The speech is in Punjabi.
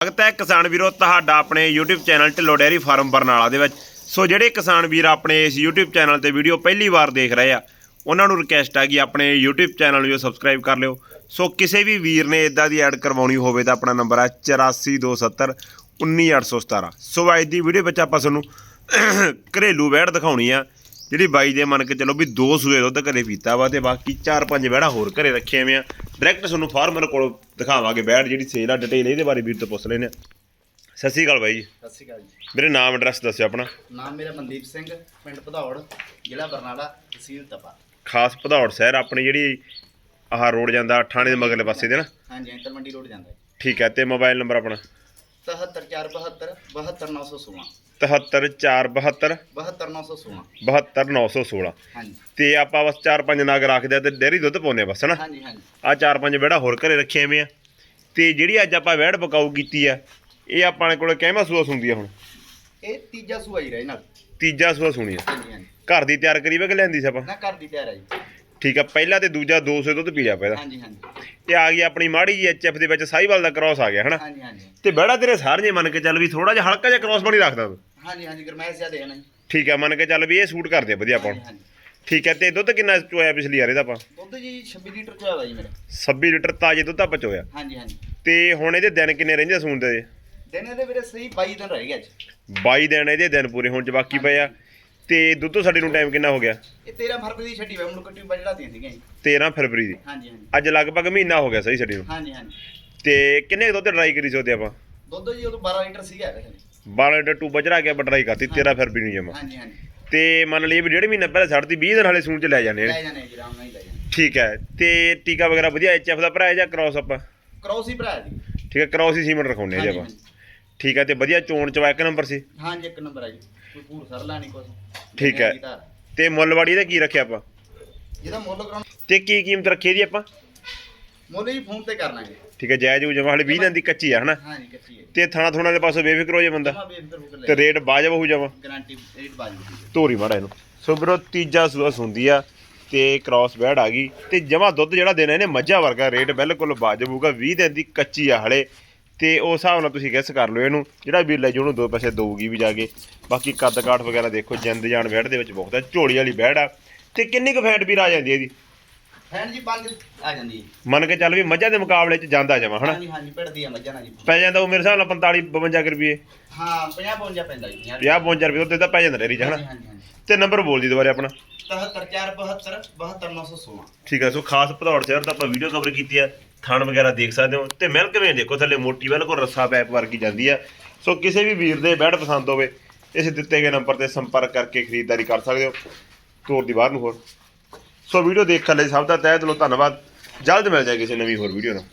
ਸਵਾਗਤ ਹੈ ਕਿਸਾਨ ਵੀਰੋ, ਤੁਹਾਡਾ ਆਪਣੇ YouTube channel Dhillon dairy farm Barnala ਦੇ ਵਿੱਚ। ਸੋ ਜਿਹੜੇ ਕਿਸਾਨ ਵੀਰ ਆਪਣੇ ਇਸ YouTube ਚੈਨਲ ਤੇ ਵੀਡੀਓ ਪਹਿਲੀ ਵਾਰ ਦੇਖ ਰਹੇ ਆ, ਉਹਨਾਂ ਨੂੰ ਰਿਕਵੈਸਟ ਆ ਕਿ ਆਪਣੇ YouTube ਚੈਨਲ ਨੂੰ ਸਬਸਕ੍ਰਾਈਬ ਕਰ ਲਿਓ। ਸੋ ਕਿਸੇ ਵੀ ਵੀਰ ਨੇ ਇਦਾਂ ਦੀ ਐਡ ਕਰਵਾਉਣੀ ਹੋਵੇ ਤਾਂ ਆਪਣਾ ਨੰਬਰ ਹੈ 8427 19817 ਸੋ ਅੱਜ ਦੀ ਵੀਡੀਓ ਵਿੱਚ ਆਪਾਂ ਤੁਹਾਨੂੰ ਘਰੇਲੂ ਵੈੜ ਦਿਖਾਉਣੀ ਆ, ਜਿਹੜੀ ਬਾਈ ਦੇ ਮੰਨ ਕੇ ਚਲੋ ਵੀ ਦੋ ਸੂਏ ਦੁੱਧ ਘਰੇ ਪੀਤਾ ਵਾ ਤੇ ਬਾਕੀ ਚਾਰ ਪੰਜ ਵੈੜਾ ਹੋਰ ਘਰੇ ਰੱਖੀਆਂ ਹੋਏ ਆ। ਡਾਇਰੈਕਟ ਤੁਹਾਨੂੰ ਫਾਰਮਰ ਕੋਲ ਦਿਖਾਵਾਂਗੇ ਵੈੜ ਜਿਹੜੀ ਸੇਲ ਆ ਡਿਟੇਲ ਇਹਦੇ ਬਾਰੇ ਵੀਰ ਤੋਂ ਪੁੱਛ ਲੈਣੇ ਆ ਸਤਿ ਸ਼੍ਰੀ ਅਕਾਲ ਬਾਈ ਜੀ। ਸਤਿ ਸ਼੍ਰੀ ਅਕਾਲ ਜੀ। ਮੇਰੇ ਨਾਮ ਐਡਰੈਸ ਦੱਸਿਓ ਆਪਣਾ। ਨਾਮ ਮੇਰਾ ਮਨਦੀਪ ਸਿੰਘ ਪਿੰਡ ਭਦੌੜ ਜ਼ਿਲ੍ਹਾ ਬਰਨਾਲਾ ਤਹਿਸੀਲ ਤਪਾ। ਖਾਸ ਭਦੌੜ ਸ਼ਹਿਰ ਆਪਣੀ ਜਿਹੜੀ ਆਹ ਰੋਡ ਜਾਂਦਾ ਥਾਣੇ ਦੇ ਮਗਰਲੇ ਪਾਸੇ ਦੇ ਨਾ? ਹਾਂਜੀ ਅੰਤਰ ਮੰਡੀ ਰੋਡ ਜਾਂਦਾ ਹੈ ਠੀਕ ਹੈ ਤੇ ਮੋਬਾਈਲ ਨੰਬਰ ਆਪਣਾ? 77472 72916 77472 72916 72916 ਹਾਂਜੀ। ਤੇ ਆਪਾਂ ਬਸ ਚਾਰ ਪੰਜ ਨਾਗ ਰੱਖਦੇ ਆ ਤੇ ਡੇਰੀ ਦੁੱਧ ਪਾਉਂਦੇ ਆ ਬਸ ਹਨਾ? ਹਾਂਜੀ ਹਾਂਜੀ। ਆ ਚਾਰ ਪੰਜ ਵਿਹੜਾ ਹੋਰ ਘਰੇ ਰੱਖੇ ਐਵੇਂ ਆ। ਤੇ ਜਿਹੜੀ ਅੱਜ ਆਪਾਂ ਵਹਿੜ ਪਕਾਊ ਕੀਤੀ ਆ ਇਹ ਆਪਣੇ ਕੋਲ ਕਿਵੇਂ ਸੂਸ ਹੁੰਦੀ ਆ ਹੁਣ? ਇਹ ਤੀਜਾ ਸੂਆ ਹੀ ਰਹੇ ਨਾਲ। ਤੀਜਾ ਸੂਸ ਹੋਣੀ ਆ। ਹਾਂਜੀ ਹਾਂਜੀ। ਘਰ ਦੀ ਤਿਆਰ ਕਰੀ ਵੇ ਕਿ ਲੈਂਦੀ ਸੀ ਆਪਾਂ? ਨਾ ਘਰ ਦੀ ਤਿਆਰ ਹੈ ਜੀ। ਠੀਕ ਆ ਪਹਿਲਾ ਤੇ ਦੂਜਾ 200 ਦੁੱਧ ਪੀ ਲਿਆ ਪਹਿਲਾਂ ਹਾਂਜੀ ਹਾਂਜੀ। ਤੇ ਆ ਗਈ ਆਪਣੀ ਮਾੜੀ ਜੀ ਐਚਐਫ ਦੇ ਵਿੱਚ ਸਾਈਵਾਲ ਦਾ ਕ੍ਰਾਸ ਆ ਗਿਆ ਹਨਾ? ਹਾਂਜੀ ਹਾਂਜੀ। ਤੇ ਬੜਾ ਤੇਰੇ ਸਾਰੀਆਂ ਮੰਨ ਕੇ ਚੱਲ ਵੀ ਥੋੜਾ ਜਿਹਾ ਹਲਕਾ ਜਿਹਾ ਕ੍ਰਾਸ ਬਣੀ ਰੱਖਦਾ ਤੂੰ। ਹਾਂਜੀ ਹਾਂਜੀ ਗਰਮੈਸ਼ ਜ਼ਿਆਦਾ ਹੈ ਨਾ ਜੀ। ਠੀਕ ਆ ਮੰਨ ਕੇ ਚੱਲ ਵੀ ਇਹ ਸੂਟ ਕਰਦੇ ਆ ਵਧੀਆ ਆਪਾਂ ਹਾਂਜੀ ਨੂੰ। ਹਾਂਜੀ ਠੀਕ ਹੈ ਤੇ ਦੁੱਧ ਕਿੰਨਾ ਚੋਇਆ ਪਿਛਲੀ ਵਾਰ ਇਹਦਾ ਆਪਾਂ? ਦੁੱਧ ਜੀ 26 ਲੀਟਰ ਚੋਇਆ ਵਾ ਜੀ ਮੇਰਾ। 26 ਲੀਟਰ ਤਾਜ਼ੇ ਦੁੱਧ ਆਪਾਂ ਚੋਇਆ। ਹਾਂਜੀ ਹਾਂਜੀ। ਤੇ ਹੁਣ ਇਹਦੇ ਦਿਨ ਕਿੰਨੇ ਰਹਿੰਦੇ ਸੂਣ ਦੇ? ਦਿਨ ਇਹਦੇ ਵੀਰੇ ਸਹੀ 22 ਦਿਨ ਰਹਿ ਗਿਆ ਅੱਜ। 22 ਦਿਨ ਇਹਦੇ ਦਿਨ ਪੂਰੇ ਹੋਣ ਚ ਬਾਕੀ ਪਏ ਆ। ਤੇ ਦੁੱਧ ਸਾਡੇ ਨੂੰ ਟਾਈਮ ਕਿੰਨਾ ਹੋ ਗਿਆ? ਇਹ 13 ਫਰਵਰੀ ਦੀ ਛੱਡੀ ਵਾ ਮੁੰਡ ਕੱਟੀ ਬਜੜਾ ਦੀਆਂ ਸੀਗੀਆਂ ਜੀ 13 ਫਰਵਰੀ ਦੀ? ਹਾਂਜੀ ਹਾਂਜੀ। ਅੱਜ ਲਗਭਗ ਮਹੀਨਾ ਹੋ ਗਿਆ ਸਹੀ ਛੱਡੀ ਨੂੰ। ਹਾਂਜੀ ਹਾਂਜੀ। ਤੇ ਕਿੰਨੇ ਕੁ ਦੁੱਧ ਡਰਾਈ ਕਰੀ ਸੋਦੇ ਆਪਾਂ? ਦੁੱਧ ਜੀ ਉਦੋਂ 12 ਲੀਟਰ ਸੀਗਾ ਇਹਦੇ ਥੱਲੇ 12 ਲੀਟਰ ਟੂਬਾ ਚੜਾ ਕੇ ਆਪਾਂ ਡਰਾਈ ਕਰਤੀ 13 ਫਰਵਰੀ ਨੂੰ ਜਮਾ। ਹਾਂਜੀ ਹਾਂਜੀ। ਤੇ ਮੰਨ ਲਈ ਵੀ ਡੇਢ ਮਹੀਨਾ ਪਹਿਲਾਂ ਛੱਡਤੀ 20 ਦਿਨ ਹਾਲੇ ਸੂਣ ਚ ਲੈ ਜਾਂਦੇ ਨੇ ਲੈ ਜਾਣੇ ਜੀ ਆਰਾਮ ਨਾਲ ਹੀ ਲੈ ਜਾਣੇ ਠੀਕ ਹੈ ਤੇ ਟੀਕਾ ਵਗੈਰਾ ਵਧੀਆ ਐਚਐਫ ਦਾ ਭਰਾ ਹੈ ਜਾਂ ਕ੍ਰਾਸ ਆਪਾਂ? ਕ੍ਰੋਸ ਹੀ ਭਰਾ ਜੀ। ਠੀਕ ਹੈ ਕ੍ਰਾਸ ਹੀ ਸੀਮੈਂਟ ਰਖਾਉਂਦੇ ਆ ਜੀ ਹਾਂਜੀ ਆਪਾਂ। ਠੀਕ ਹੈ ਤੇ ਵਧੀਆ ਚੋਣ ਚਵਾ ਇੱਕ ਨੰਬਰ ਸੀ? ਹਾਂਜੀ ਇੱਕ ਨੰਬਰ ਆ ਜੀ। ਕੋਈ ਪੂਰ ਸਰਲਾ ਨਹੀਂ ਕੁਛ। ਠੀਕ ਹੈ। ਤੇ ਮੁੱਲਵਾੜੀ ਦਾ ਕੀ ਰੱਖਿਆ ਆਪਾਂ? ਜਿਹਦਾ ਮੁੱਲ ਕਰਾਉਣਾ ਤੇ ਕੀ ਕੀਮਤ ਰੱਖੀ ਇਹਦੀ ਆਪਾਂ? ਮੁੱਲ ਜੀ ਫੋਨ ਤੇ ਕਰ ਲਾਂਗੇ। ਠੀਕ ਹੈ ਜਾਇਜ਼ ਜਮਾ ਹਾਲੇ 20 ਦਿਨ ਦੀ ਕੱਚੀ ਆ ਹਨਾ? ਹਾਂਜੀ ਕੱਚੀ ਹੈ ਤੇ ਥਾਣਾ ਥੁਣਾ ਦੇ ਪਾਸੋਂ ਬੇਫਿਕਰ ਹੋ ਜਾ ਬੰਦਾ? ਜਮਾ ਬੇਫਿਕਰ ਹੋ ਕੇ ਲੈ ਤੇ ਰੇਟ ਬਾਜਬ ਹੋ ਜਾਵਾ। ਗਾਰੰਟੀ ਰੇਟ ਬਾਜੀ ਦੀ ਧੋਰੀ ਮਾੜਾ ਇਹਨੂੰ। ਸੋ ਵੀਰੋ ਤੀਜਾ ਸੂਆ ਹੁੰਦੀ ਆ ਤੇ ਕ੍ਰਾਸ ਬੈਡ ਆ ਗਈ। ਤੇ ਜਮਾ ਦੁੱਧ ਜਿਹੜਾ ਦੇਣਾ ਇਹਨੇ ਮੱਝਾਂ ਵਰਗਾ ਰੇਟ ਬਿਲਕੁਲ ਵਾਜਬ ਹੋਊਗਾ 20 ਦਿਨ ਦੀ ਕੱਚੀ ਆ ਹਲੇ। ਤੇ ਉਸ ਹਿਸਾਬ ਨਾਲ ਤੁਸੀਂ ਗੈਸ ਕਰ ਲਓ ਇਹਨੂੰ। ਜਿਹੜਾ ਵੀਰ ਲੈ ਜੂ ਉਹਨੂੰ ਦੋ ਪੈਸੇ ਦਊਗੀ ਵੀ ਜਾ ਕੇ। ਬਾਕੀ ਕੱਦ ਕਾਠ ਵਗੈਰਾ ਦੇਖੋ ਜਿੰਦ ਜਾਨ ਬੈਡ ਦੇ ਵਿੱਚ ਬਹੁਤ ਆ ਝੋਲੀ ਵਾਲੀ ਬੈਡ ਆ। ਤੇ ਕਿੰਨੀ ਕੁ ਫੈਟ ਵੀਰ ਆ ਜਾਂਦੀ ਹੈ ਇਹਦੀ? ਫੈਨ ਜੀ ਪੰਜ ਆ ਜਾਂਦੀ ਹੈ। ਮੰਨ ਕੇ ਚੱਲ ਵੀ ਮੱਝਾਂ ਦੇ ਮੁਕਾਬਲੇ 'ਚ ਜਾਂਦਾ ਜਮਾ ਹਨਾ? ਹਾਂਜੀ ਹਾਂਜੀ ਪਿੜਦੀ ਆ ਮੱਝਾਂ ਨਾਲ ਜੀ। ਪੈ ਜਾਂਦਾ ਉਹ ਮੇਰੇ ਹਿਸਾਬ ਨਾਲ 45 52 ਕੁ ਰੁਪਏ। ਹਾਂ 50 52 ਪੈਂਦਾ ਜੀ 50 52 ਰੁਪਏ ਤਾਂ ਪੈ ਜਾਂਦਾ ਡੇਰੀ 'ਚ ਹਨਾ? ਤੇ ਨੰਬਰ ਬੋਲ ਦੀ ਦੁਬਾਰੇ ਆਪਣਾ। 77472 72916 ਠੀਕ ਹੈ ਸੋ ਖਾਸ ਭਦੌੜ ਸ਼ਹਿਰ ਦਾ ਆਪਾਂ ਵੀਡੀਓ ਕਵਰ ਕੀਤੀ ਆ ਥਣ ਵਗੈਰਾ ਦੇਖ ਸਕਦੇ ਹੋ। ਤੇ ਮਿਲਕ ਵੇਂ ਦੇਖੋ, ਥੱਲੇ ਮੋਟੀ ਬਿਲਕੁਲ ਰੱਸਾ ਪੈਪ ਵਰਗੀ ਜਾਂਦੀ ਆ। ਸੋ ਕਿਸੇ ਵੀ ਵੀਰ ਦੇ ਬੈਡ ਪਸੰਦ ਹੋਵੇ, ਇਸ ਦਿੱਤੇ ਗਏ ਨੰਬਰ ਤੇ ਸੰਪਰਕ ਕਰਕੇ ਖਰੀਦਦਾਰੀ ਕਰ ਸਕਦੇ ਹੋ। ਤੋਰ ਦੀ ਬਾਹਰ ਨੂੰ ਹੋਰ। ਸੋ ਵੀਡੀਓ ਦੇਖਣ ਲਈ ਸਭ ਦਾ ਤਹਿ ਦਿਲੋਂ ਧੰਨਵਾਦ। ਜਲਦ ਮਿਲ ਜਾਏ ਕਿਸੇ ਨਵੀਂ ਹੋਰ ਵੀਡੀਓ ਨਾਲ।